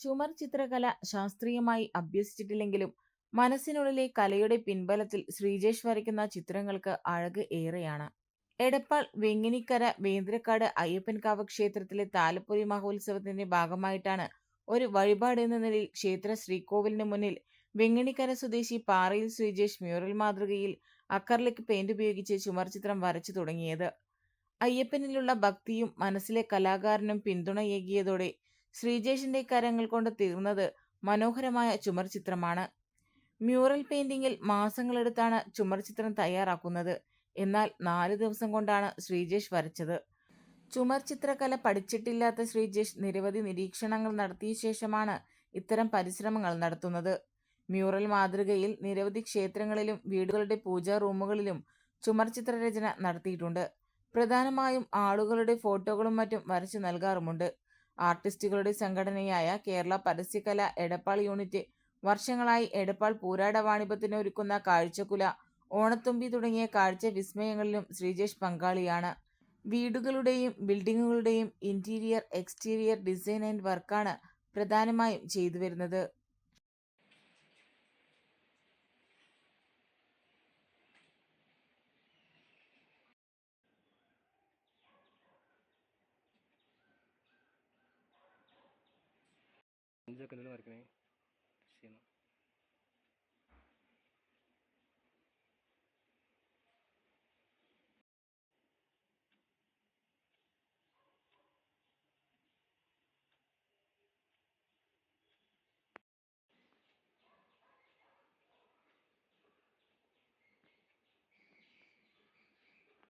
ചുമർ ചിത്രകല ശാസ്ത്രീയമായി അഭ്യസിച്ചിട്ടില്ലെങ്കിലും മനസ്സിനുള്ളിലെ കലയുടെ പിൻബലത്തിൽ ശ്രീജേഷ് വരയ്ക്കുന്ന ചിത്രങ്ങൾക്ക് അഴക് ഏറെയാണ്. എടപ്പാൾ വെങ്ങിനിക്കര വേന്ദ്രക്കാട് അയ്യപ്പൻകാവ് ക്ഷേത്രത്തിലെ താലപ്പൊലി മഹോത്സവത്തിന്റെ ഭാഗമായിട്ടാണ് ഒരു വഴിപാട് എന്ന നിലയിൽ ക്ഷേത്ര ശ്രീകോവിലിന് മുന്നിൽ വെങ്ങിണിക്കര സ്വദേശി പാറയിൽ ശ്രീജേഷ് മ്യൂറൽ മാതൃകയിൽ അക്രലിക് പെയിന്റ് ഉപയോഗിച്ച് ചുമർചിത്രം വരച്ചു തുടങ്ങിയത്. അയ്യപ്പനിലുള്ള ഭക്തിയും മനസ്സിലെ കലാകാരനും പിന്തുണയേകിയതോടെ ശ്രീജേഷിന്റെ കരങ്ങൾ കൊണ്ട് തീർന്നത് മനോഹരമായ ചുമർ ചിത്രമാണ് മ്യൂറൽ പെയിന്റിങ്ങിൽ മാസങ്ങളെടുത്താണ് ചുമർ ചിത്രം തയ്യാറാക്കുന്നത്. എന്നാൽ നാല് ദിവസം കൊണ്ടാണ് ശ്രീജേഷ് വരച്ചത്. ചുമർ ചിത്രകല പഠിച്ചിട്ടില്ലാത്ത ശ്രീജേഷ് നിരവധി നിരീക്ഷണങ്ങൾ നടത്തിയ ശേഷമാണ് ഇത്തരം പരിശ്രമങ്ങൾ നടത്തുന്നത്. മ്യൂറൽ മാതൃകയിൽ നിരവധി ക്ഷേത്രങ്ങളിലും വീടുകളുടെ പൂജാ റൂമുകളിലും ചുമർ ചിത്രരചന നടത്തിയിട്ടുണ്ട്. പ്രധാനമായും ആളുകളുടെ ഫോട്ടോകളും മറ്റും വരച്ചു നൽകാറുമുണ്ട്. ആർട്ടിസ്റ്റുകളുടെ സംഘടനയായ കേരള പരസ്യകല എടപ്പാൾ യൂണിറ്റ് വർഷങ്ങളായി എടപ്പാൾ പൂരാട വാണിപത്തിന് ഒരുക്കുന്ന കാഴ്ചക്കുല, ഓണത്തുമ്പി തുടങ്ങിയ കാഴ്ച വിസ്മയങ്ങളിലും ശ്രീജേഷ് പങ്കാളിയാണ്. വീടുകളുടെയും ബിൽഡിങ്ങുകളുടെയും ഇന്റീരിയർ, എക്സ്റ്റീരിയർ ഡിസൈൻ ആൻഡ് വർക്കാണ് പ്രധാനമായും ചെയ്തുവരുന്നത്. கொஞ்சம் கொஞ்சமாக இருக்குண்ணே செய்யணும்